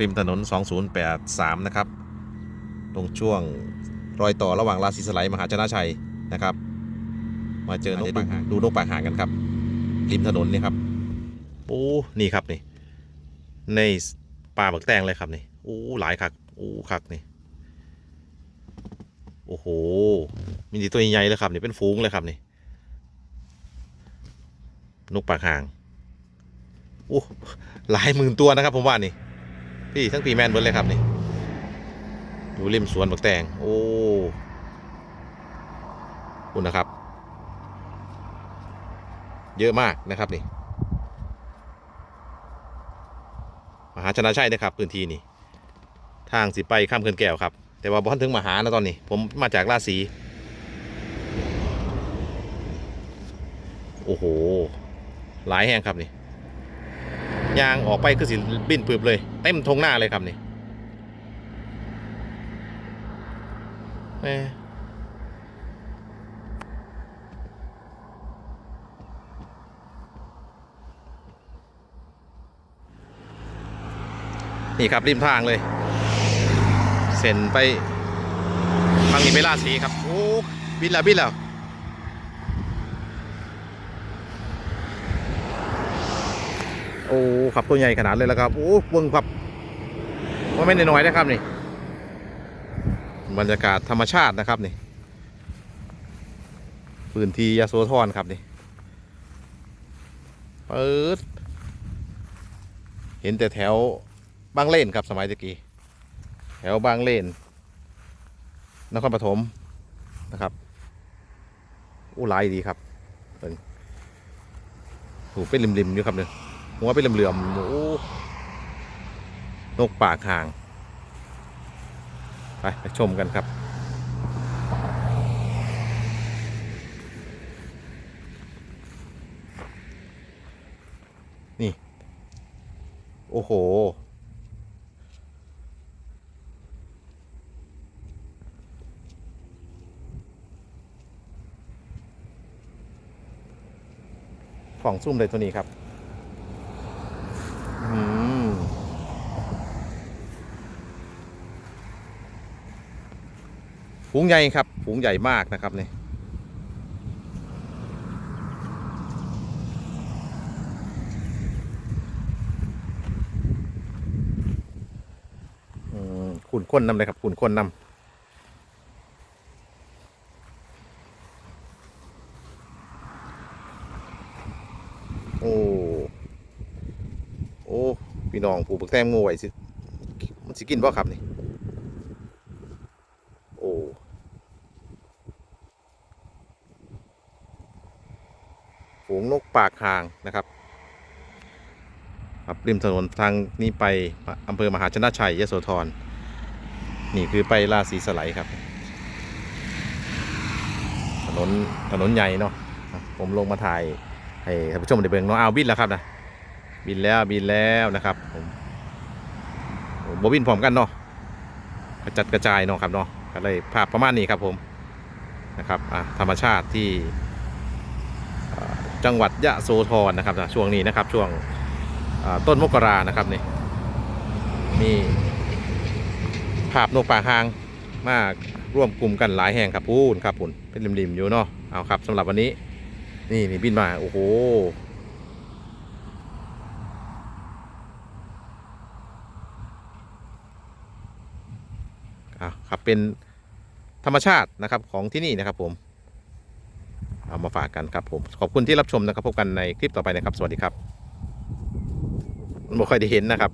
ริมถนน 2083 นะครับ ตรงช่วงรอยต่อระหว่างราศีสไลด์มหาชนะชัยนะครับ มาเจอนกปากหางดูนกปากหางกันครับ ริมถนนนี่ครับโอ้นี่ครับนี่ในป่าบักแตงเลยครับนี่โอ้หลายคักโอ้คักนี่โอ้โหมีดีตัวใหญ่ๆเลยครับนี่เป็นฟูงเลยครับนี่นกปากหางโอ้หลายหมื่นตัวนะครับผมว่านี่ พี่ทั้งปีแมนเบิร์ดเลยครับนี่อยู่ริมสวนบักแตงโอ้คุณนะครับ เยอะมากนะครับนี่มหาชนะชัยนะครับ พื้นที่นี่ทางสิไปข้ามเขื่อนแก้วครับ แต่ว่าบอลถึงมหานะตอนนี้ ผมมาจากราศีโอ้โห หลายแห่งครับนี่ ยางออกไปคือสิบินปืบเลย เต็มทงหน้าเลยครับนี่นี่ครับริมทางเลยเส้นไปทางนี้ไปลาสีครับ โอ้บินแล้วบินแล้ว โอ้ครับตัวใหญ่ขนาดเลยแล้วครับ โอ้เบิ้งครับว่าไม่น้อยนะครับนี่ บรรยากาศธรรมชาตินะครับนี่พื้นที่ยาโสธรครับนี่เปิดเห็นแต่แถวบางเลนครับสมัยตะกี้แถวบางเลนนครปฐมนะครับอู้หลายดีครับเพิ่นถูเป็นริมๆอยู่ครับเนี่ย หัวเป็นเหลื่อมๆโอ้นกปากห่าง ไปไปชมกันครับนี่ โอ้โหฝ่องซุ่มเลยตัวนี้ครับ ฝูงใหญ่ครับฝูงใหญ่มากนะครับนี่ขุนข้นนำเลยครับขุนข้นนำโอ้ โอ้ พี่น้อง ผูกบักแต้มงูไว้สิ มันสิกินบ่ครับนี่ โอ้ฝู งนกปากห่างนะครับครับริมถนนทางนี้ไปอำเภอมหาชนะชัยยโสธรนี่คือไปราศีสไลด์ครับ ถนนถนนใหญ่เนาะผมลงมาถ่ายให้ท่านผู้ชมได้เบิ่งเนาะเอาวบินแล้วครับนะบินแล้วบินแล้วนะครับผมโอ้บบินพร้อมกันเนาะกระจัดกระจายเนาะครับเนาะก็เลยภาพประมาณนี้ครับผมนะครับอะธรรมชาติที่ จังหวัดยะโสธรนะครับนะช่วงนี้นะครับช่วงต้นมกรานะครับนี่นี่ภาพนกป่าหางมากร่วมกลุ่มกันหลายแห่งครับพูนครับปุ่นเป็นริมๆอยู่เนาะเอาครับสำหรับวันนี้นี่นี่บินมาโอ้โหอะครับเป็นธรรมชาตินะครับของที่นี่นะครับผม เอามาฝากกันครับผม ขอบคุณที่รับชมนะครับ พบกันในคลิปต่อไปนะครับ สวัสดีครับไม่ค่อยได้เห็นนะครับ